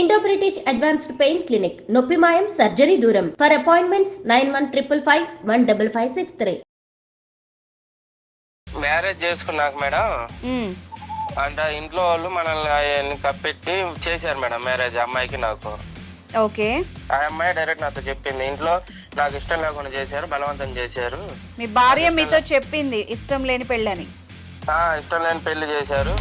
Indo British advanced pain clinic నొప్పి మాయం surgery దూరం for appointments nine one triple five one double five six three marriage చేసుకున్నాక madam అంటే ఇంట్లో వాళ్ళు మనల్ని అవన్నీ కప్పెట్టి చేశారు మేడం మ్యారేజ్ అమ్మాయికి నాకు. ఓకే. ఆ అమ్మాయి డైరెక్ట్ నాతో చెప్పింది ఇంట్లో నాకు ఇష్టం లేకుండా చేశారు బలవంతం చేశారు. మీ భార్య మీతో చెప్పింది ఇష్టం లేని పెళ్ళని. ఆ ఇష్టం లేని పెళ్ళి చేశారు.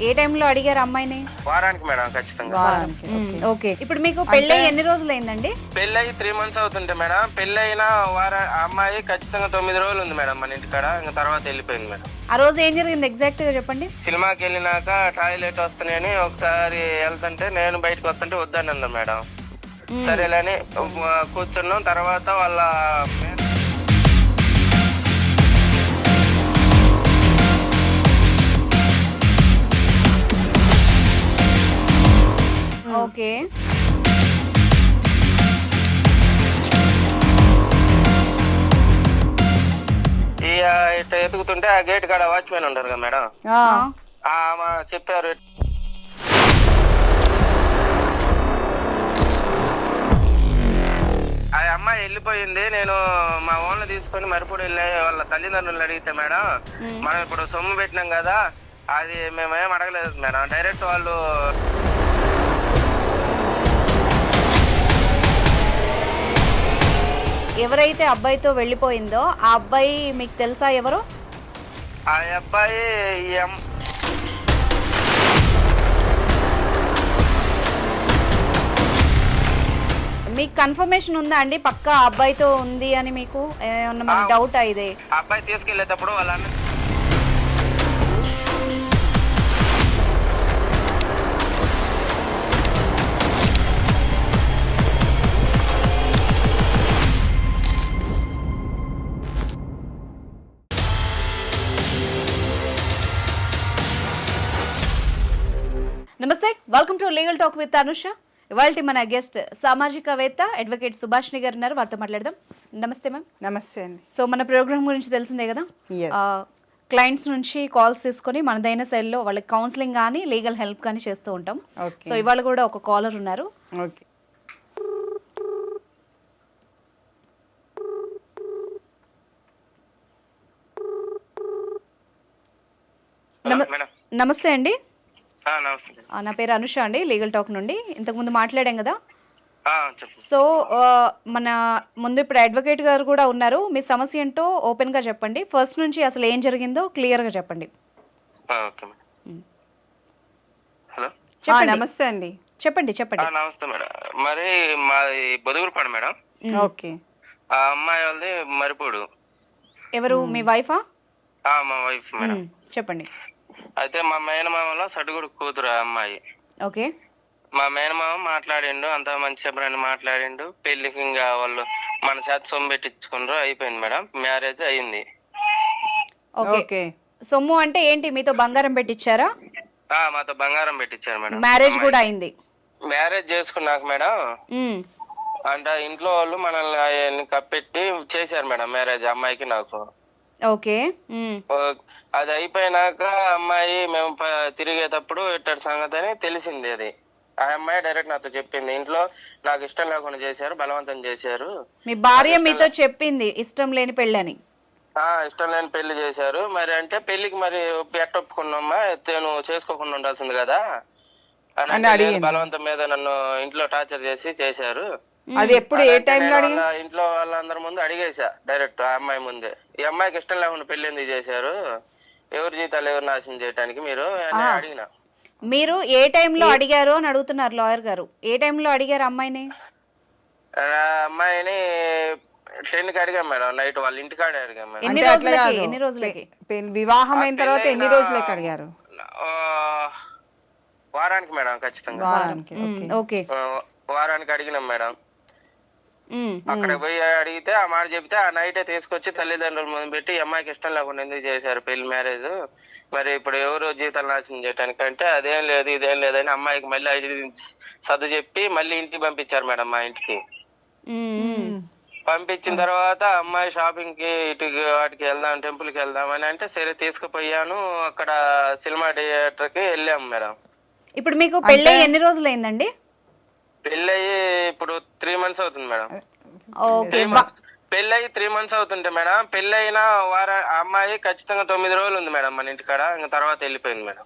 ఏ టైంలో అడిగారు అమ్మాయిని? వారానికి మేడం ఖచ్చితంగా. వారానికి ఓకే. ఇప్పుడు మీకు పెళ్ళి ఎన్ని రోజులు అయిందండి పెళ్ళి అయ్యి త్రీ మంత్స్ అవుతుంటే మేడం పెళ్ళి అయిన వార ఆ అమ్మాయి ఖచ్చితంగా తొమ్మిది రోజులు ఉంది మేడం మన ఇంటికాడ ఇంకా తర్వాత వెళ్ళిపోయింది మేడం. ఆ రోజు ఏం జరిగింది ఎగ్జాక్ట్గా చెప్పండి? సినిమాకి వెళ్ళినాక టాయిలెట్ వస్తున్నాయని ఒకసారి వెళ్తుంటే నేను బయటకు వస్తుంటే వద్దని అన్నా మేడం సరేలేని కూర్చున్నాం. తర్వాత వాళ్ళ ఓకే. ఇట్లా ఎతుకుతుంటే ఆ గేట్ కాడ వాచ్మెన్ ఉంటారు కదా మేడం? ఆమె చెప్పారు. ఆ అమ్మాయి వెళ్ళిపోయింది. నేను మా ఓన్లు తీసుకొని మరిపూడి వెళ్ళి వాళ్ళ తల్లిదండ్రులు అడిగితే మేడం మనం ఇప్పుడు సొమ్ము పెట్టినాం కదా అది మేమేం అడగలేదు మేడం. డైరెక్ట్ వాళ్ళు ఎవరైతే అబ్బాయితో వెళ్ళిపోయిందో ఆ అబ్బాయి మీకు తెలుసా ఎవరు? ఆ అబ్బాయి మీకు కన్ఫర్మేషన్ ఉందా అండి? పక్క అబ్బాయితో ఉంది అని మీకు? ఏమన్నా డౌట్ ఇది ఆ అబ్బాయి తీసుకెళ్ళేటప్పుడు వాళ్ళ అన్న welcome to legal talk with Anusha ఇవాళ మన గెస్ట్ సామాజికవేత్త అడ్వకేట్ సుభాష్ని గారు ఉన్నారు. వారితో మాట్లాడదాం. నమస్తే మ్యామ్ నమస్తే అండి. సో మన ప్రోగ్రామ్ గురించి తెలిసిందే కదా. క్లయింట్స్ నుంచి కాల్స్ తీసుకొని మనదైన సెల్లో వాళ్ళకి కౌన్సిలింగ్ కానీ లీగల్ హెల్ప్ కానీ చేస్తూ ఉంటాం. సో ఇవాళ కూడా ఒక కాలర్ ఉన్నారు. ఓకే నమ- నమస్తే అండి. నా పేరు అనుష అండి లీగల్ టాక్ నుండి. ఇంతకుముందు మాట్లాడాం కదా? సో మన ముందు ఇప్పుడు అడ్వకేట్ గారు కూడా ఉన్నారు. మీ సమస్య ఏంటో ఓపెన్గా చెప్పండి. ఫస్ట్ నుంచి అసలు ఏం జరిగిందో క్లియర్గా చెప్పండి. ఆ, ఓకే మేడం. హలో? ఆ, చెప్పండి. నమస్తే అండి. చెప్పండి చెప్పండి. నమస్తే మేడం. మరి బొదుగురుపాడు మేడం. ఓకే. ఆ అమ్మాయి వాళ్ళది మరిపోడు. ఎవరు? మీ వైఫా ఆ, మా వైఫ్ మేడం. చెప్పండి. అయితే మా మేనమామలో సడుగుడు కూతురు ఆ అమ్మాయి. ఓకే. మా మేనమామ మాట్లాడిండు అంత మంచి చెప్పని మాట్లాడిండు. పెళ్ళికి ఇంకా వాళ్ళు మన చేత సొమ్ము పెట్టించుకున్నారు అయిపోయింది మేడం. మ్యారేజ్ అయింది. ఓకే. ఓకే. సొమ్ము అంటే ఏంటి? మీతో బంగారం పెట్టించారా ఆ మాతో బంగారం పెట్టించారు మేడం. మ్యారేజ్ కూడా అయింది. మ్యారేజ్ చేసుకున్నాక మేడం. అంటే ఇంట్లో వాళ్ళు మనల్ని కప్పెట్టి చేశారు మేడం మ్యారేజ్ అమ్మాయికి నాకు. ఓకే. అది అయిపోయినాక అమ్మాయి మేము ప- తిరిగేటప్పుడు ఇట్టడి సంగతి అని తెలిసింది అది. ఆ అమ్మాయి డైరెక్ట్ నాతో చెప్పింది. ఇంట్లో నాకు ఇష్టం లేకుండా చేశారు బలవంతం చేశారు. మీ భార్య మీతో చెప్పింది ఇష్టం లేని పెళ్ళని. ఆ ఇష్టం లేని పెళ్ళి చేశారు. మరి అంటే పెళ్ళికి మరి ఎట్ట ఒప్పుకున్నామ్మా అయితే నువ్వు చేసుకోకుండా ఉండాల్సింది కదా. అని అంటే లేదు. బలవంతం మీద నన్ను ఇంట్లో టార్చర్ చేసి చేశారు. అది ఎప్పుడు ఏ టైంలో అడిగి ఇంట్లో వాళ్ళందరి ముందు అడిగేశా డైరెక్ట్ ఆ అమ్మాయి ముందే. ఈ అమ్మాయికి ఇష్టం లేకుండా పెళ్ళి ఎందుకు చేశారు? ఎవరి జీతాలు ఎవరు నాశనం చేయడానికి మీరు అని అడిగిన. మీరు ఏ టైంలో అడిగారు అని అడుగుతున్నారు లాయర్ గారు. ఏ టైంలో అడిగారు అమ్మాయిని? ఆ అమ్మాయిని టెన్కి అడిగాం మేడం నైట్ వాళ్ళ ఇంటికాడే అడిగాం మేడం. ఎన్ని అంటే అట్లా రోజులకి? కాదు. ఎన్ని రోజులకి? పె- పె- వివాహం అయిన తర్వాత ఎన్ని రోజులకి అడిగారు? ఆ, వారానికి మేడం ఖచ్చితంగా. వారానికి మ్మ్. ఓకే. ఓకే. ఆ, వారానికి అడిగినాం మేడం. అక్కడ పోయి అడిగితే ఆ మాట చెప్తే ఆ నైటే తీసుకొచ్చి తల్లిదండ్రుల ముందు పెట్టి అమ్మాయికి ఇష్టం లేకుండా ఎందుకు చేశారు పెళ్ళి మ్యారేజ్? మరి ఇప్పుడు ఎవరు జీతాలు నాశనం చేయడానికి అంటే అదేం లేదు ఇదేం లేదని అమ్మాయికి మళ్ళీ ఐదు సర్దు చెప్పి మళ్ళీ ఇంటికి పంపించారు మేడం మా ఇంటికి. పంపించిన తర్వాత అమ్మాయి షాపింగ్కి ఇటు వాటికి వెళ్దాం టెంపుల్కి వెళ్దాం అని అంటే సరే తీసుకుపోయాను అక్కడ సినిమా థియేటర్కి వెళ్ళాం మేడం. ఇప్పుడు మీకు పెళ్ళి ఎన్ని రోజులు అయిందండి పెళ్ళయి ఇప్పుడు త్రీ మంత్స్ అవుతుంది మేడం. ఓకే. పెళ్ళయి త్రీ మంత్స్ అవుతుంటే మేడం పెళ్ళయిన వార అమ్మాయి ఖచ్చితంగా తొమ్మిది రోజులు ఉంది మేడం మన ఇంటికాడ ఇంకా తర్వాత వెళ్ళిపోయింది మేడం.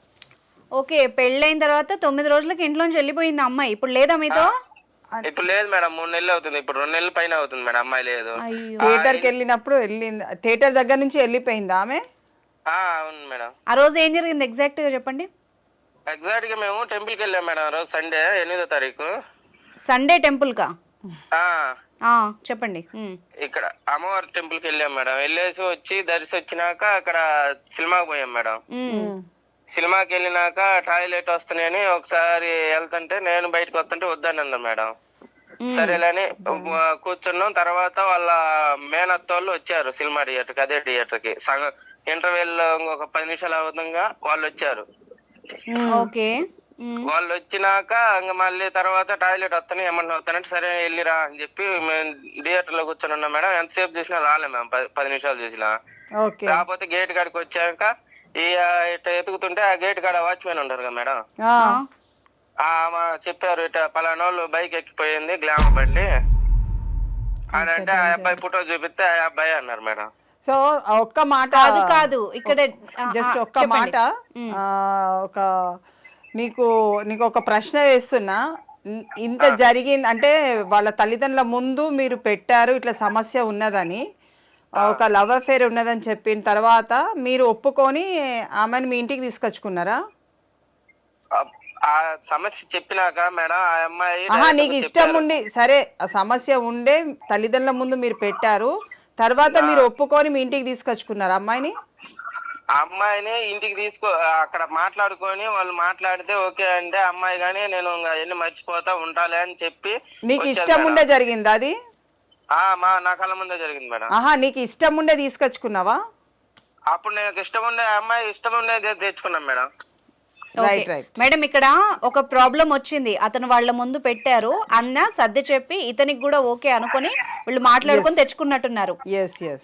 ఓకే పెళ్ళైన తర్వాత తొమ్మిది రోజులకి ఇంట్లోంచి వెళ్ళిపోయింది అమ్మాయి. ఇప్పుడు లేదా మీతో? ఇప్పుడు లేదు మేడం మూడు నెలలు అవుతుంది. ఇప్పుడు రెండు నెలల పైన అవుతుంది మేడం అమ్మాయి లేదు. అయ్యో. థియేటర్కి వెళ్ళినప్పుడు వెళ్ళింది థియేటర్ దగ్గర నుంచి వెళ్ళిపోయింది ఆమె? ఆ, అవును మేడం. ఆ రోజు ఏం జరిగింది? ఎగ్జాక్ట్గా చెప్పండి. ఎగ్జాక్ట్గా మేము టెంపుల్కి వెళ్ళాం మేడం రోజు సండే ఎనిమిదో తారీఖు. సండే టెంపుల్ కా ఆ. ఆ, చెప్పండి. ఇక్కడ అమ్మవారి టెంపుల్కి వెళ్ళాం మేడం. వెళ్ళేసి వచ్చి దర్శి వచ్చినాక అక్కడ సినిమాకి పోయాం మేడం. సినిమాకి వెళ్ళినాక టాయిలెట్ వస్తున్నాయని ఒకసారి వెళ్తుంటే నేను బయటకు వస్తుంటే వద్దని అన్నారు మేడం సరేలేని కూర్చున్నాం. తర్వాత వాళ్ళ మేనత్త వాళ్ళు వచ్చారు సినిమా థియేటర్కి అదే థియేటర్కి సగం ఇంటర్వెల్ ఒక పది నిమిషాలు అవుతుండగా వాళ్ళు వచ్చారు. ఓకే. వాళ్ళు వచ్చినాక ఇంకా మళ్ళీ తర్వాత టాయిలెట్ వస్తాను ఏమన్నా వస్తానంటే సరే వెళ్ళిరా అని చెప్పి మేము థియేటర్లో కూర్చొని ఉన్నాం మేడం. ఎంతసేపు చూసినా రాలే మేము పది- నిమిషాలు చూసినా. ఓకే. కాకపోతే గేట్ కాడికి వచ్చాక ఈ ఇట్లా ఎతుకుతుంటే ఆ గేట్ కాడ వాచ్మెన్ ఉంటారు కదా మేడం. ఆ, ఆ మా చెప్పారు ఇట్లా పలానా వాళ్ళు బైక్ ఎక్కిపోయింది గ్లామర్ బండి. అని అంటే ఆ అబ్బాయి ఫోటో చూపిస్తే ఆ అబ్బాయి అన్నారు మేడం. సో ఒక్క మాట కాదు కాదు. ఇక్కడ జస్ట్ ఒక్క మాట ఒక నీకు నీకు ఒక ప్రశ్న వేస్తున్నా. ఇంత జరిగింది అంటే వాళ్ళ తల్లిదండ్రుల ముందు మీరు పెట్టారు ఇట్లా సమస్య ఉన్నదని. ఒక లవ్ అఫేర్ ఉన్నదని చెప్పిన తర్వాత మీరు ఒప్పుకొని ఆమెను మీ ఇంటికి తీసుకొచ్చుకున్నారా? ఆ- సమస్య చెప్పినాక మేడం ఆ అమ్మాయి ఆహా direct నీకు ఇష్టం. ఉండి సరే ఆ సమస్య ఉండే తల్లిదండ్రుల ముందు మీరు పెట్టారు. తర్వాత మీరు ఒప్పుకొని మీ ఇంటికి తీసుకొచ్చుకున్నారు అమ్మాయిని? అమ్మాయిని ఇంటికి తీసుకో అక్కడ మాట్లాడుకొని వాళ్ళు మాట్లాడితే ఓకే అంటే అమ్మాయి గానీ నేను ఎన్ని మర్చిపోతా ఉంటాలే అని చెప్పి నీకు ఇష్టం. ఉండే జరిగింది అది? మా నా కళ్ళ ముందే జరిగింది మేడం. ఆహా నీకు ఇష్టం ఉండే తీసుకొచ్చుకున్నావా? అప్పుడు నాకు ఇష్టం ఉండే అమ్మాయి ఇష్టం ఉండేది తెచ్చుకున్నాం madam. Right okay. Right madam ఇక్కడ ఒక ప్రాబ్లం వచ్చింది. అతను వాళ్ళ ముందు పెట్టారు. అన్న సర్ది చెప్పి ఇతనికి కూడా ఓకే అనుకొని వీళ్ళు మాట్లాడుకొని తెచ్చుకున్నట్టున్నారు.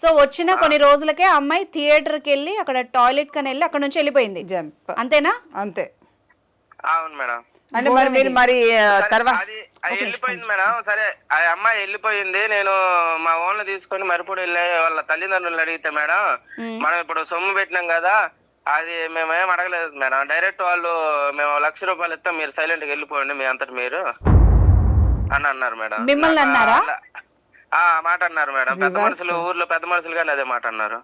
సో వచ్చిన కొన్ని రోజులకే అమ్మాయి థియేటర్కి వెళ్ళి అక్కడ టాయిలెట్ కని వెళ్ళి అక్కడ నుంచి వెళ్ళిపోయింది. అంతేనా? అంతే. అవును మేడం. అంటే మరి మీరు మరి తర్వాత వెళ్ళిపోయింది మేడం. సరే ఆ అమ్మాయి వెళ్ళిపోయింది. నేను మా ఓన్లు తీసుకొని మరిపూడి వెళ్ళే వాళ్ళ తల్లిదండ్రులు అడిగితే మేడం మనం ఇప్పుడు సొమ్ము పెట్టినాం కదా అది మేమేం అడగలేదు మేడం. డైరెక్ట్ వాళ్ళు మేము లక్ష రూపాయలు ఇస్తాం మీరు సైలెంట్గా వెళ్ళిపోండి మీ అంతటి మీరు అని అన్నారు మేడం. మిమ్మల్ని నాకు అన్నారా? అలా- ఆ ఆ మాట అన్నారు మేడం. పెద్ద మనుషులు ఊర్లో పెద్ద మనుషులు కానీ అదే మాట అన్నారు.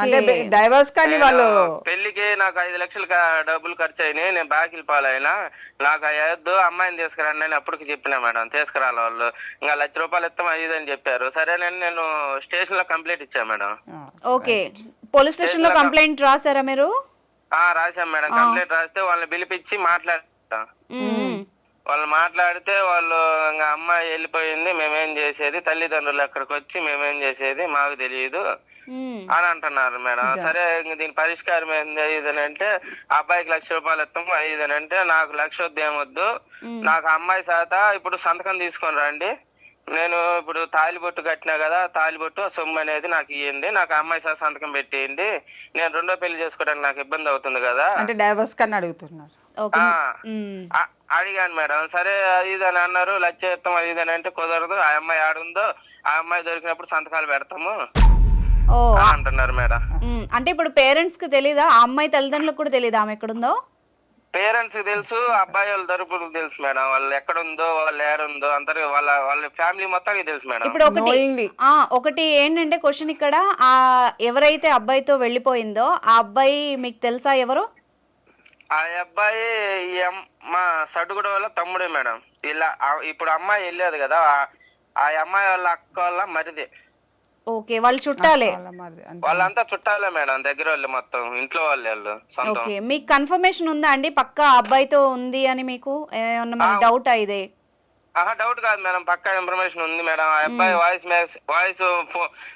అంటే డైవర్స్ కానీ వాళ్ళు పెళ్ళికి నాకు ఐదు లక్షలు డబ్బులు ఖర్చు అయినాయి నేను బాకీలు పాలైనా. నాకు అయ్యొద్దు అమ్మాయిని తీసుకురండి అని అప్పటికి చెప్పినా మేడం. తీసుకురాలి వాళ్ళు. ఇంకా లక్ష రూపాయలు ఇస్తాం అది ఇది అని చెప్పారు. సరేనని నేను స్టేషన్లో కంప్లైంట్ ఇచ్చా మేడం. ఓకే. పోలీస్ స్టేషన్లో కంప్లైంట్ రాసారా మీరు? ఆ రాశాం మేడం. కంప్లైంట్ రాస్తే వాళ్ళని పిలిపించి మాట్లాడా మ్మ్. వాళ్ళు మాట్లాడితే వాళ్ళు ఇంకా అమ్మాయి వెళ్ళిపోయింది మేమేం చేసేది? తల్లిదండ్రులు అక్కడికి వచ్చి మేమేం చేసేది? మాకు తెలియదు. అని అంటున్నారు మేడం. సరే ఇంక దీని పరిష్కారం ఏంది? ఇదని అంటే అబ్బాయికి లక్ష రూపాయలు ఇస్తాము ఇదని అంటే నాకు లక్ష వద్దు ఏమొద్దు నాకు అమ్మాయి శాత ఇప్పుడు సంతకం తీసుకొని రండి. నేను ఇప్పుడు తాలిబొట్టు కట్టినా కదా తాలిబొట్టు ఆ సొమ్ము అనేది నాకు ఇవ్వండి నాకు అమ్మాయి శాత సంతకం పెట్టేయండి. నేను రెండో పెళ్ళి చేసుకోవడానికి నాకు ఇబ్బంది అవుతుంది కదా. అంటే డైవర్స్ కన్నా అడుగుతున్నారు. అడిగాను మేడం. సరే అది ఇది అని అన్నారు. లక్ష ఇస్తాం అది ఇది అని అంటే కుదరదు. ఆ అమ్మాయి ఆడుందో ఆ అమ్మాయి దొరికినప్పుడు సంతకాలు పెడతాము ఓ. అంటున్నారు మేడం. అంటే ఇప్పుడు పేరెంట్స్కి తెలీదా? ఆ అమ్మాయి తల్లిదండ్రులకు కూడా తెలీదా ఆమె ఎక్కడుందో? పేరెంట్స్కి తెలుసు అబ్బాయి వాళ్ళ తరపులకు తెలుసు మేడం. వాళ్ళు ఎక్కడుందో వాళ్ళు ఏడుందో అందరికి వాళ్ళ వాళ్ళ ఫ్యామిలీ మొత్తానికి తెలుసు మేడం. ఇప్పుడు ఒకటి Knowingly. ఆ ఒకటి ఏంటంటే క్వశ్చన్ ఇక్కడ ఆ ఎవరైతే అబ్బాయితో వెళ్ళిపోయిందో ఆ అబ్బాయి మీకు తెలుసా ఎవరు? ఆ అబ్బాయి ఈ అమ్- మా సడుగుడ వాళ్ళ తమ్ముడే మేడం. ఇలా ఇప్పుడు అమ్మాయి వెళ్ళేది కదా ఆ- ఆ అమ్మాయి వాళ్ళ అక్క వాళ్ళ మరిది. ఓకే వాళ్ళు చుట్టాలే. వాళ్ళ మరి అంటే వాళ్ళంతా చుట్టాలే మేడం దగ్గర వాళ్ళు మొత్తం ఇంట్లో వాళ్ళు వాళ్ళు సొంతం. ఓకే మీకు కన్ఫర్మేషన్ ఉందా అండి? పక్క అబ్బాయితో ఉంది అని మీకు? ఏమన్నా డౌట్ ఇదే? ఆహా డౌట్ కాదు మేడం. పక్కా ఇన్ఫర్మేషన్ ఉంది మేడం. ఆ అబ్బాయి వాయిస్ మెసేజ్ వాయిస్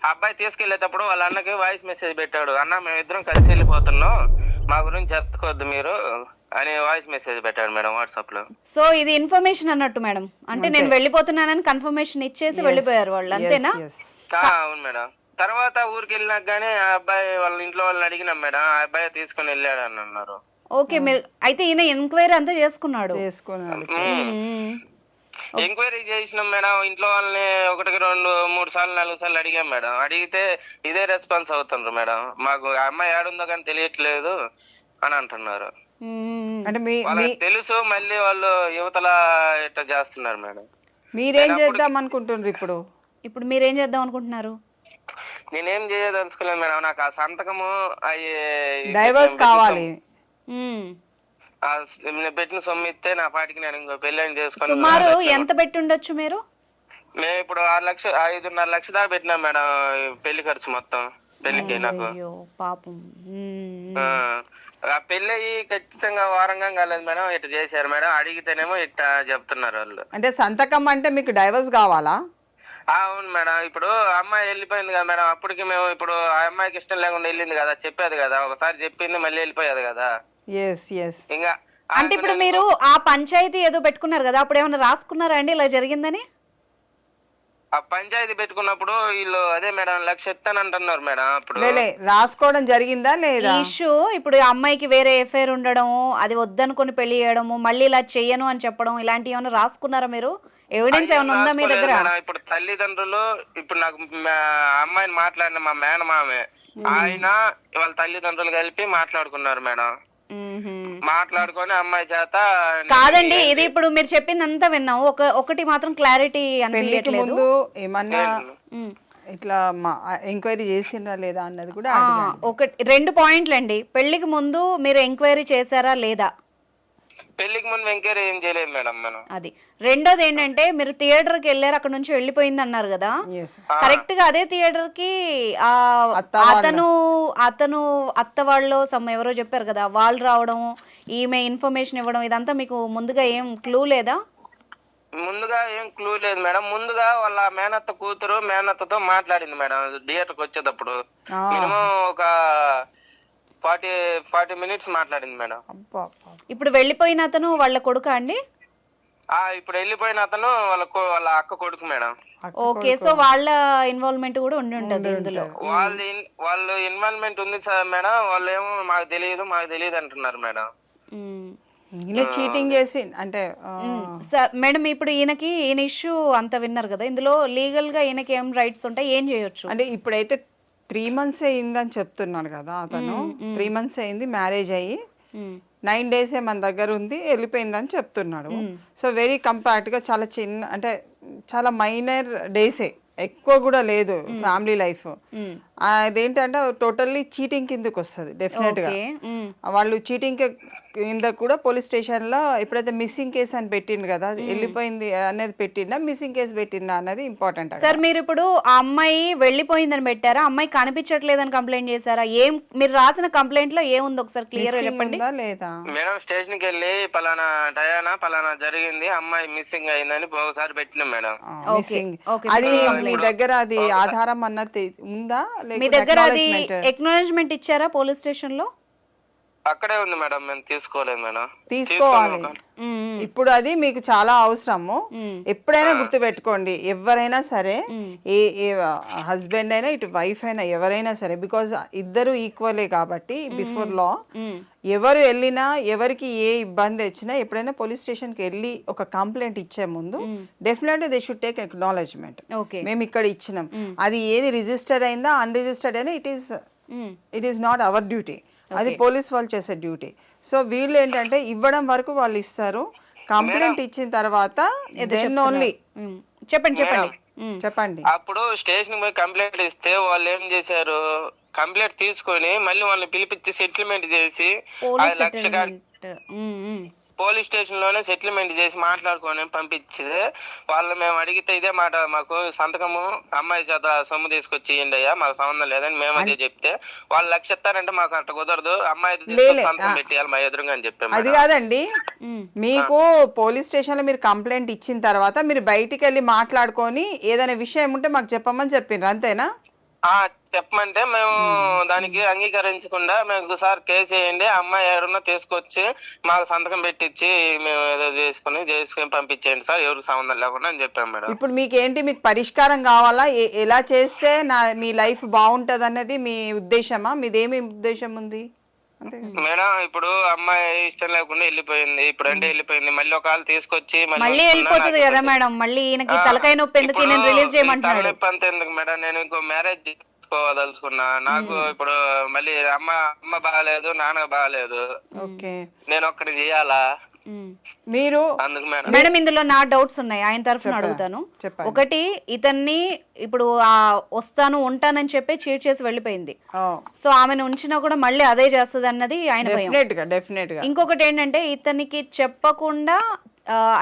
అబ్బాయి తీసుకెళ్ళేటప్పుడు వాళ్ళ అన్నకి వాయిస్ మెసేజ్ పెట్టాడు. అన్న మేము ఇద్దరం కలిసి వెళ్ళిపోతున్నాం. మా గురించి చెప్పుకోవద్దు మీరు అని వాయిస్ మెసేజ్ పెట్టాడు మేడం వాట్సాప్లో. సో ఇది ఇన్ఫర్మేషన్ అన్నట్టు మేడం. అంటే నేను వెళ్ళిపోతున్నానని కన్ఫర్మేషన్ ఇచ్చేసి వెళ్ళిపోయారు వాళ్ళు. అంతేనా? అవును మేడం. తర్వాత ఊరికి వెళ్ళినాక గానీ ఆ అబ్బాయి వాళ్ళ ఇంట్లో వాళ్ళని అడిగినాం మేడం. ఆ అబ్బాయి తీసుకుని వెళ్ళాడు అని అన్నారు. ఓకే మీరు అయితే ఈయన ఎంక్వైరీ అంతా చేసుకున్నాడు. చేసుకున్నాడు. మ్మ్. ఎంక్వైరీ చేసినాం మేడం. ఇంట్లో వాళ్ళని ఒకటికి రెండు మూడు సార్లు నాలుగు సార్లు అడిగాం మేడం. అడిగితే ఇదే రెస్పాన్స్ అవుతుండ్రు మేడం. మాకు అమ్మాయి ఏడుందో కానీ తెలియట్లేదు అని అంటున్నారు. మ్మ్. అంటే మీ మీ వాళ్ళకి తెలుసు మళ్ళీ వాళ్ళు యువతల ఇట్లా చేస్తున్నారు మేడం. మీరేం చేద్దాం అనుకుంటున్నారు ఇప్పుడు? ఇప్పుడు మీరేం చేద్దాం అనుకుంటున్నారు? నేనేం చేయదలుచుకోలేదు మేడం. నాకు ఆ సంతకము అయ్యి డైవర్స్ కావాలి. పెట్టిన సొమ్ము ఇస్తే నా పాటికి నేను ఇంకో పెళ్ళని చేసుకుని సుమారు ఎంత పెట్టి ఉండొచ్చు మీరు? మేము ఇప్పుడు ఆరు లక్షలు ఐదున్నర లక్ష దాకా పెట్టినాం మేడం పెళ్ళి ఖర్చు మొత్తం పెళ్ళికి నాకు. అయ్యో పాపం. ఆ, ఆ పెళ్ళి అయ్యి ఖచ్చితంగా వారంగా కాలేదు మేడం ఇట్లా చేశారు మేడం. అడిగితేనేమో ఇట్లా చెప్తున్నారు వాళ్ళు. అంటే సంతకం అంటే మీకు డైవర్స్ కావాలా? అవును మేడం. ఇప్పుడు అమ్మాయి వెళ్ళిపోయింది కదా మేడం. అప్పటికి మేము ఇప్పుడు ఆ అమ్మాయికి ఇష్టం లేకుండా వెళ్ళింది కదా. చెప్పేది కదా. ఒకసారి చెప్పింది మళ్ళీ వెళ్ళిపోయేది కదా. ఎస్ ఎస్ ఇంకా అంటే ఇప్పుడు మీరు ఆ పంచాయతీ ఏదో పెట్టుకున్నారు కదా. అప్పుడు ఏమైనా రాసుకున్నారా అండి? ఇలా జరిగిందని? ఆ పంచాయతీ పెట్టుకున్నప్పుడు వీళ్ళు అదే మేడం లక్ష ఇస్తానంటున్నారు మేడం. అప్పుడు లేలే రాసుకోవడం జరిగిందా లేదా? ఇష్యూ ఇప్పుడు ఈ అమ్మాయికి వేరే ఎఫ్ఐఆర్ ఉండడం అది వద్దనుకొని పెళ్ళి చేయడము మళ్ళీ ఇలా చెయ్యను అని చెప్పడం ఇలాంటివి ఏమైనా రాసుకున్నారా మీరు? ఎవిడెన్స్ ఏమైనా ఉందా మీ దగ్గర. ఇప్పుడు తల్లిదండ్రులు ఇప్పుడు నాకు అమ్మాయిని మాట్లాడిన మా మేనమామే ఆయన వాళ్ళ తల్లిదండ్రులు కలిపి మాట్లాడుకున్నారు మేడం. మాట్లాడుకొని అమ్మాయి చేత కాదండి ఇది ఇప్పుడు మీరు చెప్పింది అంతా విన్నాం. ఒక ఒకటి మాత్రం క్లారిటీ అనిపించట్లేదు. ముందు ఏమన్నా. ఇట్లా మా ఎంక్వైరీ చేసిందా లేదా అన్నది కూడా ఒకటి రెండు పాయింట్లు అండి పెళ్ళికి ముందు మీరు ఎంక్వైరీ చేశారా లేదా? పెళ్ళికి ముందు ఎంక్వైరీ ఏం చేయలేదు మేడం మనం. అది. రెండోది ఏంటంటే మీరు థియేటర్కి వెళ్ళారు అక్కడ నుంచి వెళ్ళిపోయింది అన్నారు కదా? కరెక్ట్గా అదే థియేటర్కి ఆ అతను అతను అత్త వాళ్ళు సమ్ ఎవరో చెప్పారు కదా వాళ్ళు రావడం ఈమె ఇన్ఫర్మేషన్ ఇవ్వడం ఇదంతా మీకు ముందుగా ఏం క్లూ లేదా? ముందుగా ఏం క్లూ లేదు మేడం. ముందుగా వాళ్ళ మేనత్త కూతురు మేనత్తతో మాట్లాడింది మేడం. థియేటర్కి వచ్చేటప్పుడు. ఆ. మినిమం ఒక ఫార్టీ ఫార్టీ మినిట్స్ మాట్లాడింది మేడం. అబ్బా అబ్బా. ఇప్పుడు వెళ్ళిపోయిన అతను వాళ్ళ కొడుక అండి? ఆ ఇప్పుడు వెళ్ళిపోయిన అతను వాళ్ళ కో- వాళ్ళ అక్క కొడుకు మేడం. అక్క ఓకే సో వాళ్ళ ఇన్వాల్వ్మెంట్ కూడా ఉండి ఉంటుంది ఇందులో. వాళ్ళ ఇన్- వాళ్ళు ఇన్వాల్వ్మెంట్ ఉంది సార్ మేడం. వాళ్ళు ఏమో మాకు తెలియదు మాకు తెలియదు అంటున్నారు మేడం. మ్మ్. ఈయన చీటింగ్ చేసి అంటే ఆ, సార్ మేడం ఇప్పుడు ఈయనకి ఈయన ఇష్యూ అంత విన్నారు కదా. ఇందులో లీగల్గా ఈయనకి ఏం రైట్స్ ఉంటాయి? ఏం చేయొచ్చు? అంటే ఇప్పుడైతే త్రీ మంత్స్ అయిందని చెప్తున్నాడు కదా అతను. త్రీ మంత్స్ అయింది మ్యారేజ్ అయ్యి. నైన్ డేసే మన దగ్గర ఉంది వెళ్ళిపోయిందని చెప్తున్నాడు. సో వెరీ కంపాక్ట్గా చాలా చిన్న అంటే చాలా మైనర్ డేసే. ఎక్కువ కూడా లేదు ఫ్యామిలీ లైఫ్. అదేంటంటే టోటల్లీ చీటింగ్ కిందకి వస్తుంది డెఫినెట్గా. ఓకే మ్మ్. వాళ్ళు చీటింగ్ కింద కూడా పోలీస్ స్టేషన్లో ఎప్పుడైతే మిస్సింగ్ కేసు అని పెట్టిండు కదా వెళ్ళిపోయింది అనేది పెట్టిండా? మిస్సింగ్ కేసు పెట్టిండా అన్నది ఇంపార్టెంట్ సార్ మీరు ఇప్పుడు ఆ అమ్మాయి వెళ్ళిపోయిందని పెట్టారా? అమ్మాయి కనిపించట్లేదని కంప్లైంట్ చేశారా? ఏం మీరు రాసిన కంప్లైంట్లో ఏముంది ఒకసారి క్లియర్ చెప్పండి? ఉందా లేదా? మేడం స్టేషన్కి వెళ్ళి పలానా డయానా పలానా జరిగింది అమ్మాయి మిస్సింగ్ అయిందని ఒకసారి పెట్టినాం మేడం. మిస్సింగ్. అది మీ దగ్గర అది ఆధారం అన్నది ఉందా? మీ దగ్గర అది? ఎక్నాలజ్మెంట్ ఇచ్చారా పోలీస్ స్టేషన్లో అక్కడే ఉంది మేడం మేము తీసుకోలేదు మేడం. తీసుకోవాలి. ఇప్పుడు అది మీకు చాలా అవసరము. ఎప్పుడైనా గుర్తుపెట్టుకోండి ఎవరైనా సరే ఏ ఏ హస్బెండ్ అయినా ఇటు వైఫ్ అయినా ఎవరైనా సరే బికాజ్ ఇద్దరు ఈక్వలే కాబట్టి బిఫోర్ లా. ఎవరు వెళ్ళినా ఎవరికి ఏ ఇబ్బంది వచ్చినా ఎప్పుడైనా పోలీస్ స్టేషన్కి వెళ్ళి ఒక కంప్లైంట్ ఇచ్చే ముందు definitely they should take acknowledgement okay. మేము ఇక్కడ ఇచ్చినాం. అది ఏది రిజిస్టర్డ్ అయిందా అన్రిజిస్టర్డ్ అయినా it is. It is not our duty అది పోలీస్ వాళ్ళు చేసే డ్యూటీ. సో వీళ్ళు ఏంటంటే ఇవ్వడం వరకు వాళ్ళు ఇస్తారు. కంప్లైంట్ ఇచ్చిన తర్వాత దెన్ ఓన్లీ. చెప్పండి చెప్పండి. చెప్పండి. అప్పుడు స్టేషన్ పోయి కంప్లైంట్ ఇస్తే వాళ్ళు ఏం చేశారు? కంప్లైంట్ తీసుకొని మళ్ళీ వాళ్ళని పిలిపించి సెటిల్మెంట్ చేసి లక్ష పోలీస్ స్టేషన్లోనే సెటిల్మెంట్ చేసి మాట్లాడుకొని పంపించితే వాళ్ళు మేము అడిగితే ఇదే మాట మాకు సంతకము అమ్మాయి చేత సొమ్ము తీసుకొచ్చి ఇయ్యండి అయ్యా మాకు సంబంధం లేదని మేము అదే చెప్తే వాళ్ళు లక్ష ఇస్తారంటే మాకు అట్ట కుదరదు అమ్మాయి సంతకం పెట్టేయాలి మా ఎదురుగా అని చెప్పాము అది కాదండి. మీకు పోలీస్ స్టేషన్లో మీరు కంప్లైంట్ ఇచ్చిన తర్వాత మీరు బయటికి వెళ్ళి మాట్లాడుకొని ఏదైనా విషయం ఉంటే మాకు చెప్పమని చెప్పిండ్రు అంతేనా? ఆ చెప్పమంటే మేము దానికి అంగీకరించకుండా మేము సార్ కేసు వేయండి ఆ అమ్మాయి ఎవరన్నా తీసుకొచ్చి మాకు సంతకం పెట్టించి మేము ఏదో చేసుకుని చేసుకుని పంపించేయండి సార్ ఎవరికి సంబంధం లేకుండా అని చెప్పాం మేడం. ఇప్పుడు మీకు ఏంటి మీకు పరిష్కారం కావాలా? ఎలా చేస్తే నా మీ లైఫ్ బాగుంటది అన్నది మీ ఉద్దేశమా? మీదేమి ఉద్దేశం ఉంది? మేడం ఇప్పుడు అమ్మాయి ఇష్టం లేకుండా వెళ్ళిపోయింది. ఇప్పుడు అంటే వెళ్ళిపోయింది. మళ్ళీ ఒకవేళ తీసుకొచ్చి మళ్ళీ వెళ్ళిపోతుంది కదా మేడం. మళ్ళీ ఈయనకి తలకాయ నొప్పి ఎందుకు నేను రిలీజ్ ఈ చేయమంటున్నాడు తలనొప్పి అంత ఎందుకు మేడం? నేను ఇంకో మ్యారేజ్ చేసుకోదలుచుకున్నా నాకు ఇప్పుడు మళ్ళీ అమ్మ అమ్మ బాగాలేదు నాన్న బాగాలేదు. ఓకే. నేను ఒక్కడి చేయాలా. మీరు మేడం. ఇందులో నా డౌట్స్ ఉన్నాయి. ఆయన తరఫున అడుగుతాను. ఒకటి ఇతన్ని ఇప్పుడు ఆ వస్తాను ఉంటానని చెప్పి చీట్ చేసి వెళ్ళిపోయింది. సో ఆమెను ఉంచినా కూడా మళ్ళీ అదే చేస్తుంది అన్నది ఆయన భయం. డెఫినెట్గా డెఫినెట్గా. ఇంకొకటి ఏంటంటే ఇతనికి చెప్పకుండా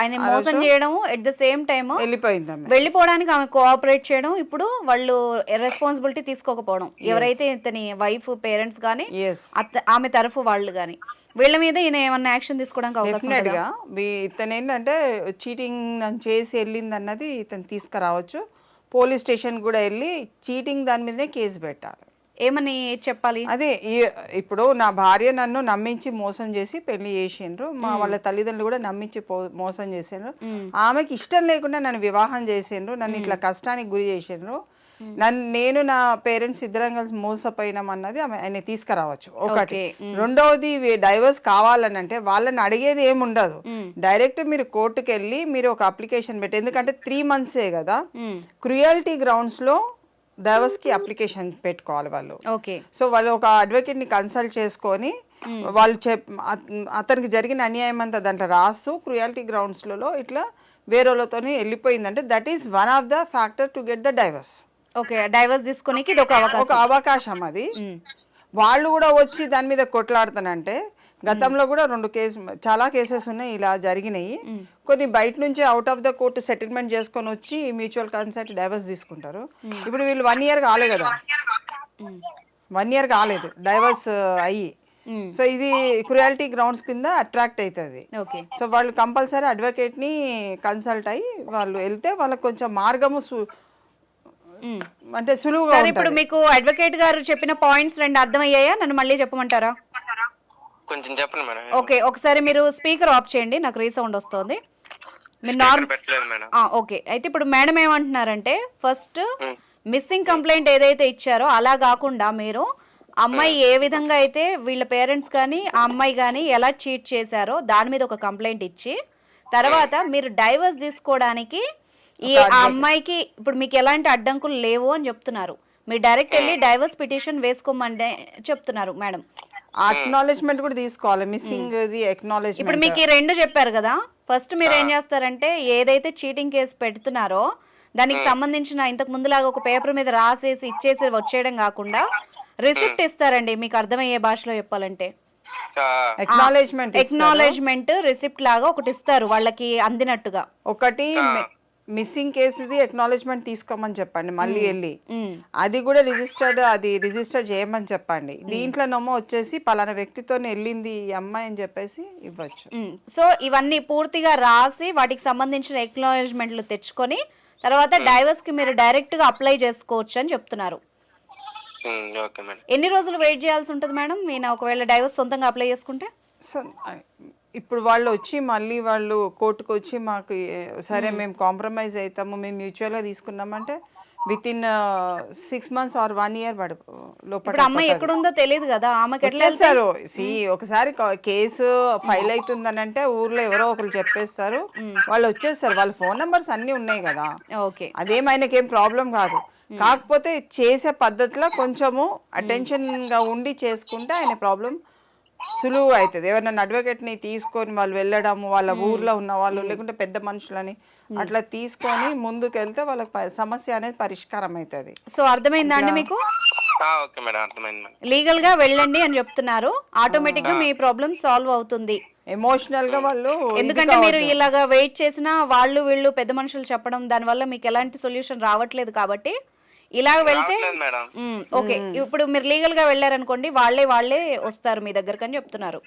ఆయన మోసం చేయడం ఎట్ ద సేమ్ టైమ్ వెళ్ళిపోయింది వెళ్ళిపోవడానికి ఆమె కోఆపరేట్ చేయడం ఇప్పుడు వాళ్ళు రెస్పాన్సిబిలిటీ తీసుకోకపోవడం. ఎవరైతే ఇతని వైఫ్ పేరెంట్స్ కానీ ఆమె తరఫు వాళ్ళు కానీ వీళ్ళ మీద ఈయన ఏమన్నా యాక్షన్ తీసుకోవడానికి అవకాశం ఉంటుందా? ఇతను ఏంటంటే చీటింగ్ చేసి వెళ్ళింది అన్నది ఇతను తీసుకురావచ్చు. పోలీస్ స్టేషన్ కూడా వెళ్ళి చీటింగ్ దాని మీదనే కేసు పెట్టాలి. ఏమని చెప్పాలి? అదే ఈ- ఇప్పుడు నా భార్య నన్ను నమ్మించి మోసం చేసి పెళ్ళి చేసిండ్రు. మా వాళ్ళ తల్లిదండ్రులు కూడా నమ్మించి పో- మోసం చేసిండ్రు. ఆమెకి ఇష్టం లేకుండా నన్ను వివాహం చేసిండ్రు. నన్ను ఇట్లా కష్టానికి గురి చేసిండ్రు. నన్ను నేను నా పేరెంట్స్ ఇద్దరం కలిసి మోసపోయినాం అన్నది ఆమె ఆయన తీసుకురావచ్చు. ఒకటి. రెండవది డైవర్స్ కావాలని అంటే వాళ్ళని అడిగేది ఏమి ఉండదు డైరెక్ట్ మీరు కోర్టుకి వెళ్ళి మీరు ఒక అప్లికేషన్ పెట్టి ఎందుకంటే త్రీ మంత్సే కదా. క్రుయాలిటీ గ్రౌండ్స్లో డైవర్స్కి అప్లికేషన్ పెట్టుకోవాలి వాళ్ళు. ఓకే సో వాళ్ళు ఒక అడ్వకేట్ని కన్సల్ట్ చేసుకొని వాళ్ళు చెప్ అత- అతనికి జరిగిన అన్యాయం అంతా దాంట్లో రాస్తూ క్రుయాలిటీ గ్రౌండ్స్లలో ఇట్లా వేరే వాళ్ళతో వెళ్ళిపోయిందంటే that is one of the factor to get the divorce. Okay divorce తీసుకునేకి ఇది ఒక ఒక అవకాశం అవకాశం అది. వాళ్ళు కూడా వచ్చి దాని మీద కొట్లాడుతానంటే గతంలో కూడా రెండు కేసు చాలా కేసెస్ ఉన్నాయి ఇలా జరిగినాయి. కొన్ని బయట నుంచి out of the court settlement చేసుకొని వచ్చి మ్యూచువల్ కన్సెంట్ డైవర్స్ తీసుకుంటారు. ఇప్పుడు వీళ్ళు వన్ ఇయర్ కాలే కదా. వన్ ఇయర్ కాలేదు డైవర్స్ అయ్యి. సో ఇది క్రుయాలిటీ గ్రౌండ్స్ కింద అట్రాక్ట్ అవుతుంది ఓకే. సో వాళ్ళు కంపల్సరీ అడ్వకేట్ని కన్సల్ట్ అయ్యి వాళ్ళు వెళ్తే వాళ్ళకి కొంచెం మార్గము. అంటే సులువుగా సరే ఇప్పుడు మీకు అడ్వకేట్ గారు చెప్పిన పాయింట్స్ రెండు అర్థమయ్యాయా? నన్ను మళ్ళీ చెప్పమంటారా? కొంచెం చెప్పండి మేడం. ఓకే ఒకసారి మీరు స్పీకర్ ఆఫ్ చేయండి నాకు రీసౌండ్ వస్తుంది. మీరు నార్మల్ ఓకే. అయితే ఇప్పుడు మేడం ఏమంటున్నారంటే ఫస్ట్ మిస్సింగ్ కంప్లైంట్ ఏదైతే ఇచ్చారో అలా కాకుండా మీరు అమ్మాయి ఏ విధంగా అయితే వీళ్ళ పేరెంట్స్ కానీ ఆ అమ్మాయి కానీ ఎలా చీట్ చేశారో దాని మీద ఒక కంప్లైంట్ ఇచ్చి తర్వాత మీరు డైవర్స్ తీసుకోవడానికి ఈ ఆ అమ్మాయికి ఇప్పుడు మీకు ఎలాంటి అడ్డంకులు లేవు అని చెప్తున్నారు. మీరు డైరెక్ట్ వెళ్ళి డైవర్స్ పిటిషన్ వేసుకోమని చెప్తున్నారు మేడం. అక్నాలెడ్జ్మెంట్ కూడా తీసుకోవాలి. మిస్సింగ్ ఇది ఇప్పుడు అక్నాలెడ్జ్మెంట్ మీకు ఈ రెండు చెప్పారు కదా. ఫస్ట్ మీరు ఏం చేస్తారంటే ఏదైతే చీటింగ్ కేసు పెడుతున్నారో దానికి సంబంధించిన ఇంతకు ముందులాగా ఒక పేపర్ మీద రాసేసి ఇచ్చేసి వచ్చేయడం కాకుండా రిసిప్ట్ ఇస్తారండి. మీకు అర్థమయ్యే భాషలో చెప్పాలంటే. అక్నాలెడ్జ్మెంట్ ఎక్నాలెడ్జ్మెంట్ రిసిప్ట్ లాగా ఒకటి ఇస్తారు వాళ్ళకి అందినట్టుగా. ఒకటి మిస్సింగ్ కేసుది అక్నాలెడ్జ్మెంట్ తీసుకోమని చెప్పండి మళ్ళీ వెళ్ళి. అది కూడా రిజిస్టర్డ్ అది రిజిస్టర్ చేయమని చెప్పండి. దీంట్లోనేమో వచ్చేసి పలానా వ్యక్తితో వెళ్ళింది ఈ అమ్మాయి అని చెప్పేసి ఇవ్వచ్చు. సో ఇవన్నీ పూర్తిగా రాసి వాటికి సంబంధించిన ఎక్నాలెడ్జ్మెంట్లు తెచ్చుకొని తర్వాత డైవర్స్కి మీరు డైరెక్ట్గా అప్లై చేసుకోవచ్చు అని చెప్తున్నారు. Okay madam. ఎన్ని రోజులు వెయిట్ చేయాల్సి ఉంటుంది మేడం? నేను ఒకవేళ డైవర్స్ సొంతంగా అప్లై చేసుకుంటే? సో ఇప్పుడు వాళ్ళు వచ్చి మళ్ళీ వాళ్ళు కోర్టుకు వచ్చి మాకు సరే మేము కాంప్రమైజ్ అవుతాము మేము మ్యూచువల్గా తీసుకున్నామంటే within six months or one year పడు లోపల అమ్మాయి ఎక్కడుందో తెలియదు కదా ఆమెకి వచ్చేస్తారు. సి ఒకసారి కేసు ఫైల్ అవుతుందని అంటే ఊర్లో ఎవరో ఒకరు చెప్పేస్తారు. వాళ్ళు వచ్చేస్తారు. వాళ్ళ ఫోన్ నెంబర్స్ అన్ని ఉన్నాయి కదా. ఓకే అదేం ఆయనకి ఏం ప్రాబ్లం కాదు. కాకపోతే చేసే పద్ధతిలో కొంచెము అటెన్షన్గా ఉండి చేసుకుంటే ఆయన ప్రాబ్లం సులువు అవుతుంది. ఎవరైనా అడ్వకేట్ని తీసుకొని వాళ్ళు వెళ్ళడము వాళ్ళ ఊర్లో ఉన్న వాళ్ళు లేకుంటే పెద్ద మనుషులని అట్లా తీసుకొని ముందుకు వెళ్తే వాళ్ళకి సమస్య అనేది పరిష్కారం అవుతుంది. సో అర్థమైందా అండి మీకు? లీగల్గా వెళ్ళండి అని చెప్తున్నారు. ఆటోమేటిక్గా మీ ప్రాబ్లం సాల్వ్ అవుతుంది. ఎమోషనల్గా వాళ్ళు ఎందుకంటే మీరు. ఇలాగా వెయిట్ చేసినా వాళ్ళు వీళ్ళు పెద్ద మనుషులు చెప్పడం దానివల్ల మీకు ఎలాంటి సొల్యూషన్ రావట్లేదు కాబట్టి ఇలాగ వెళ్తే ఓకే. ఇప్పుడు మీరు లీగల్గా వెళ్ళారనుకోండి వాళ్ళే వాళ్ళే వస్తారు మీ దగ్గరకు అని చెప్తున్నారు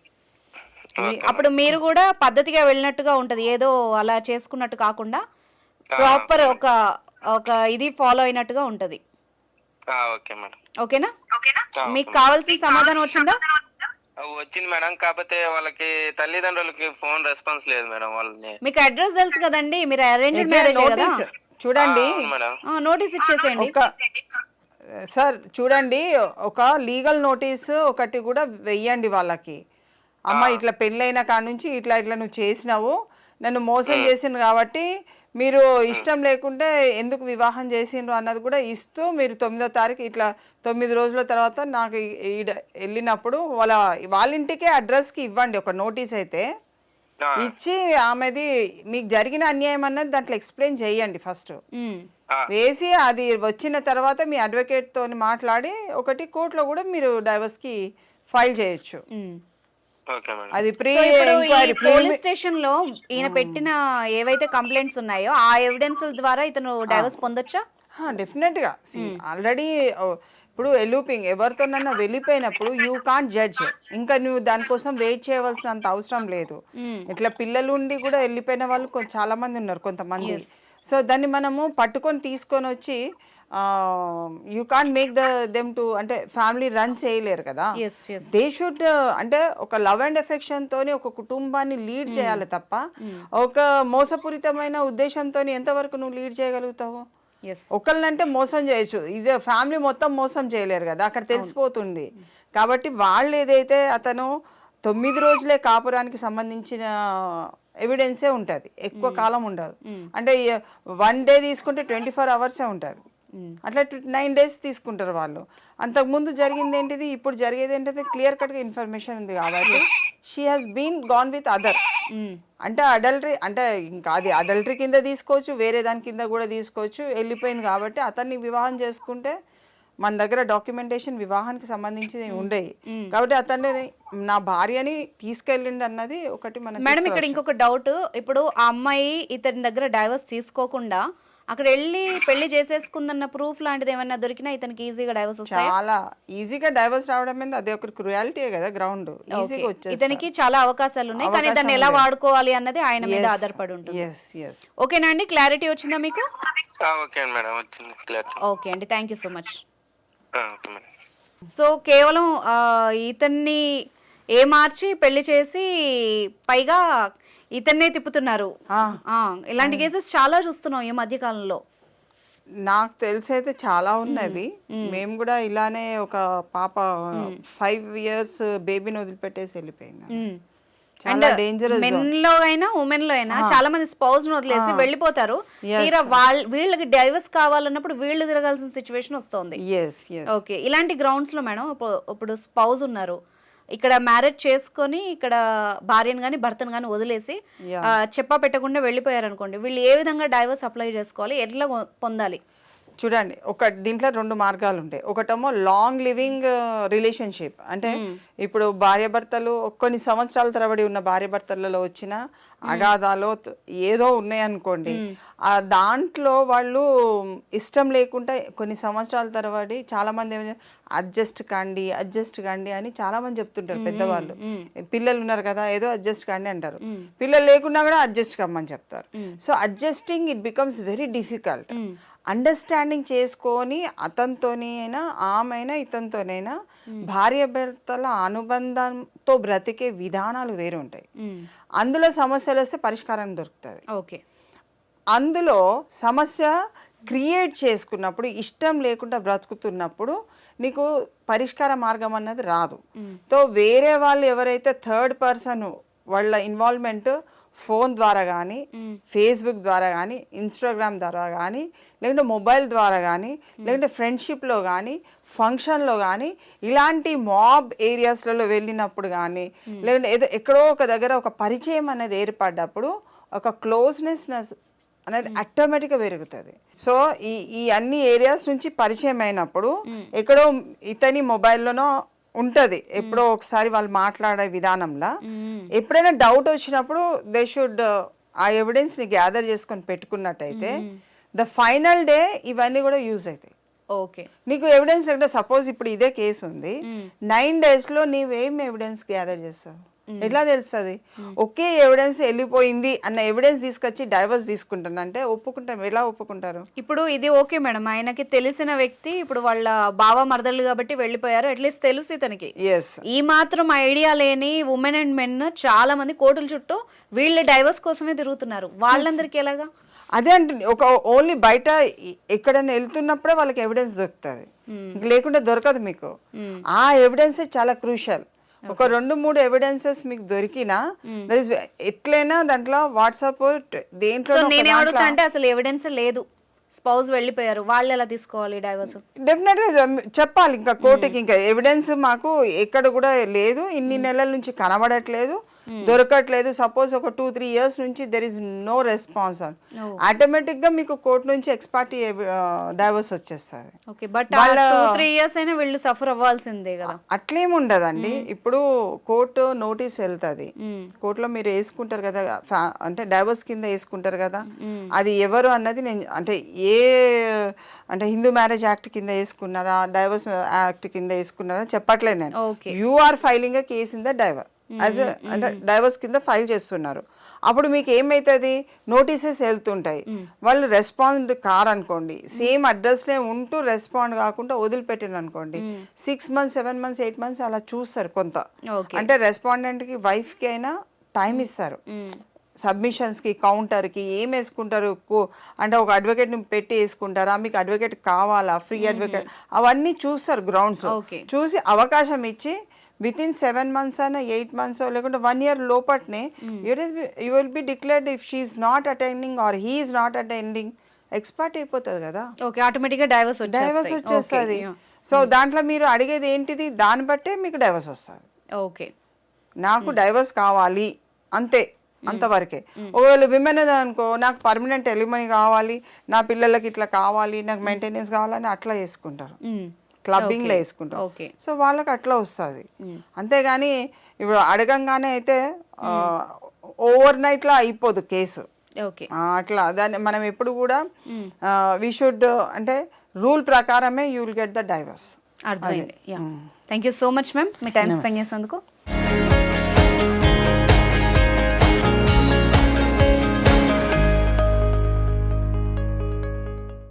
అప్పుడు మీరు కూడా పద్ధతిగా వెళ్ళినట్టుగా ఉంటది. ఏదో అలా చేసుకున్నట్టు కాకుండా ప్రాపర్ ఒక ఒక ఇది ఫాలో అయినట్టుగా ఉంటది. ఆ, ఓకే మేడం. ఓకేనా? మీకు కావాల్సిన సమాధానం వచ్చిందా? వచ్చింది మేడం. కాకపోతే వాళ్ళకి తల్లిదండ్రులకి ఫోన్ రెస్పాన్స్ లేదు మేడం వాళ్ళని. మీకు అడ్రస్ తెలుసు కదండి. మీరు అరేంజ్డ్ Again, మ్యారేజ్ కదా. చూడండి. నోటీస్ ఇచ్చేసేయండి. ఒక సార్ చూడండి ఒక లీగల్ నోటీస్ ఒకటి కూడా వెయ్యండి వాళ్ళకి. అమ్మ ఇట్లా పెళ్ళైన కాడ నుంచి ఇట్లా ఇట్లా నువ్వు చేసినావు నన్ను మోసం చేసిండు కాబట్టి మీరు ఇష్టం లేకుంటే ఎందుకు వివాహం చేసిండ్రు అన్నది కూడా ఇస్తూ మీరు తొమ్మిదో తారీఖు ఇట్లా తొమ్మిది రోజుల తర్వాత నాకు వెళ్ళినప్పుడు వాళ్ళ వాళ్ళ ఇంటికే అడ్రస్కి ఇవ్వండి ఒక నోటీస్ అయితే. ఇచ్చి ఆమెది మీకు జరిగిన అన్యాయం అన్నది దాంట్లో ఎక్స్ప్లెయిన్ చేయండి ఫస్ట్ వేసి అది వచ్చిన తర్వాత మీ అడ్వకేట్ తోని మాట్లాడి ఒకటి కోర్టులో కూడా మీరు డైవర్స్కి ఫైల్ చేయొచ్చు. అది ప్రీ ఎంక్వైరీ పోలీస్ స్టేషన్లో ఈయన పెట్టిన ఏవైతే కంప్లైంట్స్ ఉన్నాయో ఆ ఎవిడెన్స్ ద్వారా ఇతను డైవర్స్ పొందొచ్చా? డెఫినెట్గా. ఆల్రెడీ ఇప్పుడు ఎలూపింగ్ ఎవరితోనన్నా వెళ్ళిపోయినప్పుడు యూ కాంట్ జడ్జ్ ఇంకా నువ్వు దానికోసం వెయిట్ చేయవలసినంత అవసరం లేదు. ఉమ్, ఇట్లా పిల్లలు ఉండి కూడా వెళ్ళిపోయిన వాళ్ళు చాలా మంది ఉన్నారు కొంతమంది. సో దాన్ని మనము పట్టుకొని తీసుకొని వచ్చి you can't make the them to అంటే ఫ్యామిలీ రన్ చేయలేరు కదా. దే షుడ్ అంటే ఒక లవ్ అండ్ ఎఫెక్షన్ తోని ఒక కుటుంబాన్ని లీడ్ చేయాలి తప్ప ఒక మోసపూరితమైన ఉద్దేశంతో ఎంతవరకు నువ్వు లీడ్ చేయగలుగుతావు? ఒకళ్ళనంటే మోసం చేయొచ్చు. ఇదే ఫ్యామిలీ మొత్తం మోసం చేయలేరు కదా అక్కడ తెలిసిపోతుంది. కాబట్టి వాళ్ళు ఏదైతే అతను తొమ్మిది రోజులే కాపురానికి సంబంధించిన ఎవిడెన్సే ఉంటుంది. ఎక్కువ కాలం ఉండదు. అంటే వన్ డే తీసుకుంటే ట్వంటీ ఫోర్ అవర్సే ఉంటుంది. అట్లా నైన్ డేస్ తీసుకుంటారు వాళ్ళు. అంతకుముందు జరిగింది ఏంటిది? ఇప్పుడు జరిగేది ఏంటిది? క్లియర్ కట్గా ఇన్ఫర్మేషన్ ఉంది కాబట్టి she has been gone with other అంటే అడల్టరీ అంటే ఇంకా అది అడల్టరీ కింద తీసుకోవచ్చు వేరే దాని కింద కూడా తీసుకోవచ్చు వెళ్ళిపోయింది కాబట్టి అతన్ని వివాహం చేసుకుంటే మన దగ్గర డాక్యుమెంటేషన్ వివాహానికి సంబంధించి ఉండేవి కాబట్టి అతన్ని నా భార్యని తీసుకెళ్ళిండి అన్నది ఒకటి మన మేడం ఇక్కడ ఇంకొక డౌట్ ఇప్పుడు ఆ అమ్మాయి ఇతని దగ్గర డైవర్స్ తీసుకోకుండా అక్కడ వెళ్ళి పెళ్ళి చేసేసుకుందన్న ప్రూఫ్ లాంటిది ఏమైనా దొరికినా ఇతనికి ఈజీగా డైవర్స్ వస్తాయి? చాలా ఈజీగా డైవర్స్ రావడం మీద అది ఒక క్రుయాలిటీయే కదా గ్రౌండ్ ఈజీగా వచ్చేసి ఇతనికి చాలా అవకాశాలు ఉన్నాయి కానీ దాన్ని ఎలా వాడుకోవాలి అన్నది ఆయన మీద ఆధారపడి ఉంటుంది. ఓకేనా అండి క్లారిటీ వచ్చిందా మీకు? ఆ, ఓకే మేడం వచ్చింది ఓకే అండి thank you so much so కేవలం ఇతన్ని ఏ మార్చి పెళ్ళి చేసి పైగా ఇతన్నే తిప్పుతున్నారు. ఇలాంటి కేసెస్ చాలా చూస్తున్నాం ఈ మధ్య కాలంలో. నాకు తెలిసి అయితే చాలా ఉన్నవి. మేము కూడా ఇలానే ఒక పాప ఫైవ్ ఇయర్స్ బేబీని వదిలిపెట్టేసి వెళ్ళిపోయింది చాలా డేంజరస్ మెన్లో అయినా ఉమెన్లో అయినా చాలా మంది స్పౌస్ను వదిలేసి వెళ్ళిపోతారు. తీరా వాళ్ళ వీళ్ళకి డైవర్స్ కావాలన్నప్పుడు వీళ్ళు తిరగాల్సిన సిచ్యువేషన్ వస్తుంది. ఓకే ఇలాంటి గ్రౌండ్స్లో మేడం ఇప్పుడు- ఇప్పుడు స్పౌజ్ ఉన్నారు. ఇక్కడ మ్యారేజ్ చేసుకొని ఇక్కడ భార్యను కానీ భర్తను కానీ వదిలేసి చెప్పా పెట్టకుండా వెళ్ళిపోయారు అనుకోండి వీళ్ళు ఏ విధంగా డైవర్స్ అప్లై చేసుకోవాలి ఎట్లా పొందాలి? చూడండి ఒక దీంట్లో రెండు మార్గాలు ఉంటాయి. ఒకటేమో లాంగ్ లివింగ్ రిలేషన్షిప్ అంటే ఇప్పుడు భార్యాభర్తలు కొన్ని సంవత్సరాల తరబడి ఉన్న భార్యాభర్తలలో వచ్చిన అగాధాలు త- ఏదో ఉన్నాయనుకోండి. ఆ దాంట్లో వాళ్ళు ఇష్టం లేకుండా కొన్ని సంవత్సరాల తరబడి చాలా మంది అడ్జస్ట్ కండి అడ్జస్ట్ కండి అని చాలా మంది చెప్తుంటారు పెద్దవాళ్ళు. పిల్లలు ఉన్నారు కదా ఏదో అడ్జస్ట్ కండి అంటారు. పిల్లలు లేకున్నా కూడా అడ్జస్ట్ కమ్మని చెప్తారు. So adjusting it becomes very difficult. Understanding చేసుకొని అతనితోని అయినా ఆమెైనా ఇతనితోనైనా భార్య భర్తల అనుబంధంతో బ్రతికే విధానాలు వేరు ఉంటాయి. అందులో సమస్యలు వస్తే పరిష్కారం దొరుకుతుంది. ఓకే. అందులో సమస్య క్రియేట్ చేసుకున్నప్పుడు ఇష్టం లేకుండా బ్రతుకుతున్నప్పుడు నీకు పరిష్కార మార్గం అన్నది రాదు. తో వేరే వాళ్ళు ఎవరైతే థర్డ్ పర్సన్ వాళ్ళ ఇన్వాల్వ్మెంట్ ఫోన్ ద్వారా కానీ ఫేస్బుక్ ద్వారా కానీ ఇన్స్టాగ్రామ్ ద్వారా కానీ లేకుంటే మొబైల్ ద్వారా కానీ లేకుంటే ఫ్రెండ్షిప్లో కానీ ఫంక్షన్లో కానీ ఇలాంటి మాబ్ ఏరియాస్లలో వెళ్ళినప్పుడు కానీ లేకుంటే ఏదో ఎక్కడో ఒక దగ్గర ఒక పరిచయం అనేది ఏర్పడ్డప్పుడు ఒక క్లోజ్నెస్ అనేది ఆటోమేటిక్గా పెరుగుతుంది. సో ఈ ఈ అన్ని ఏరియాస్ నుంచి పరిచయం అయినప్పుడు ఎక్కడో ఇతని మొబైల్లోనో ఉంటది. ఎప్పుడో ఒకసారి వాళ్ళు మాట్లాడే విధానంలో. ఎప్పుడైనా డౌట్ వచ్చినప్పుడు దే షుడ్ ఆ ఎవిడెన్స్ని గ్యాదర్ చేసుకొని పెట్టుకున్నట్టయితే ద ఫైనల్ డే ఇవన్నీ కూడా యూజ్ అవుతాయి ఓకే నీకు ఎవిడెన్స్ లేకుంటే సపోజ్ ఇప్పుడు ఇదే కేసు ఉంది. నైన్ డేస్లో నీవేం ఎవిడెన్స్ గ్యాదర్ చేస్తావు? ఎట్లా తెలుస్తుంది? ఒకే ఎవిడెన్స్ వెళ్ళిపోయింది అన్న ఎవిడెన్స్ తీసుకొచ్చి డైవర్స్ తీసుకుంటాను అంటే ఒప్పుకుంటాం. ఎలా ఒప్పుకుంటారు? ఇప్పుడు ఇది ఓకే మేడం ఆయనకి తెలిసిన వ్యక్తి ఇప్పుడు వాళ్ళ బావ మరదళ్ళు కాబట్టి వెళ్ళిపోయారు. అట్లీస్ట్ తెలుసు ఇతనికి. ఈ మాత్రం ఐడియా లేని ఉమెన్ అండ్ మెన్ చాలా మంది కోర్టుల చుట్టూ వీళ్ళు డైవర్స్ కోసమే తిరుగుతున్నారు. వాళ్ళందరికీ ఎలాగా? అదే అంటే ఒక ఓన్లీ బయట ఎక్కడైనా వెళ్తున్నప్పుడే వాళ్ళకి ఎవిడెన్స్ దొరుకుతుంది. ఇంక లేకుంటే దొరకదు మీకు. ఆ ఎవిడెన్స్ చాలా క్రూషియల్ ఒక రెండు మూడు ఎవిడెన్సెస్ మీకు దొరికినా దట్ ఇస్ ఎట్లయినా దాంట్లో వాట్సాప్ దేంట్లో నేనే అంటే అసలు ఎవిడెన్స్ లేదు. స్పౌస్ వెళ్ళిపోయారు వాళ్ళు ఎలా తీసుకోవాలి డైవర్స్ డెఫినెట్గా చెప్పాలి ఇంకా కోర్టుకి ఇంకా. ఎవిడెన్స్ మాకు ఎక్కడ కూడా లేదు. ఇన్ని నెలల నుంచి కనబడట్లేదు. దొరకట్లేదు. సపోజ్ ఒక టూ త్రీ ఇయర్స్ నుంచి దెర్ ఇస్ నో రెస్పాన్స్ ఆటోమేటిక్గా మీకు కోర్టు నుంచి ఎక్స్పార్టీ డైవర్స్ వచ్చేస్తుంది. ఓకే బట్ త్రీ ఇయర్స్ అయినా వీళ్ళు సఫర్ అవ్వాల్సిందే కదా. అట్లేం ఉండదండి. ఇప్పుడు కోర్టు నోటీస్ వెళ్తుంది. కోర్టులో మీరు వేసుకుంటారు కదా అంటే డైవర్స్ కింద వేసుకుంటారు కదా అది ఎవరు అన్నది నేను అంటే ఏ అంటే హిందూ మ్యారేజ్ యాక్ట్ కింద వేసుకున్నారా డైవర్స్ యాక్ట్ కింద వేసుకున్నారా చెప్పట్లేదు నేను. Okay you are filing case in the divorce as అంటే డైవర్స్ కింద ఫైల్ చేస్తున్నారు. అప్పుడు మీకు ఏమైతుంది? నోటీసెస్ వెళ్తుంటాయి. వాళ్ళు రెస్పాండ్ కారనుకోండి సేమ్ అడ్రస్లే ఉంటూ రెస్పాండ్ కాకుండా వదిలిపెట్టిన అనుకోండి. Six months seven months eight months అలా చూస్తారు కొంత. అంటే రెస్పాండెంట్కి వైఫ్కి అయినా టైం ఇస్తారు. సబ్మిషన్స్కి కౌంటర్కి ఏం వేసుకుంటారు? అంటే ఒక అడ్వకేట్ని పెట్టి వేసుకుంటారా? మీకు అడ్వకేట్ కావాలా? ఫ్రీ అడ్వకేట్ అవన్నీ చూస్తారు గ్రౌండ్స్. చూసి అవకాశం ఇచ్చి విత్ ఇన్ సెవెన్ మంత్స్ అయినా ఎయిట్ మంత్స్ లేకుంటే one year లోపట్నే you will be declared if she's not attending or he's not attending ex parte అయిపోతుంది కదా. ఓకే ఆటోమేటిక్గా డైవర్స్ డైవర్స్ వచ్చేస్తుంది. సో దాంట్లో మీరు అడిగేది ఏంటిది? దాన్ని బట్టే మీకు డైవర్స్ వస్తుంది. ఓకే నాకు డైవర్స్ కావాలి అంతే అంతవరకే. ఒకవేళ విమెన్ అనుకో నాకు పర్మనెంట్ ఎలిమనీ కావాలి నా పిల్లలకి ఇట్లా కావాలి నాకు మెయింటెనెన్స్ కావాలని అట్లా వేసుకుంటారు క్లబ్బింగ్లో వేసుకుంటారు ఓకే సో వాళ్ళకి అట్లా వస్తుంది. అంతేగాని ఇప్పుడు అడగంగానే అయితే ఓవర్ నైట్లో అయిపోదు కేసు. అట్లా దాన్ని మనం ఎప్పుడు కూడా వీ షుడ్ అంటే రూల్ ప్రకారమే you will get the divorce అర్థమైంది. Thank you so much ma'am me time spend చేసినందుకు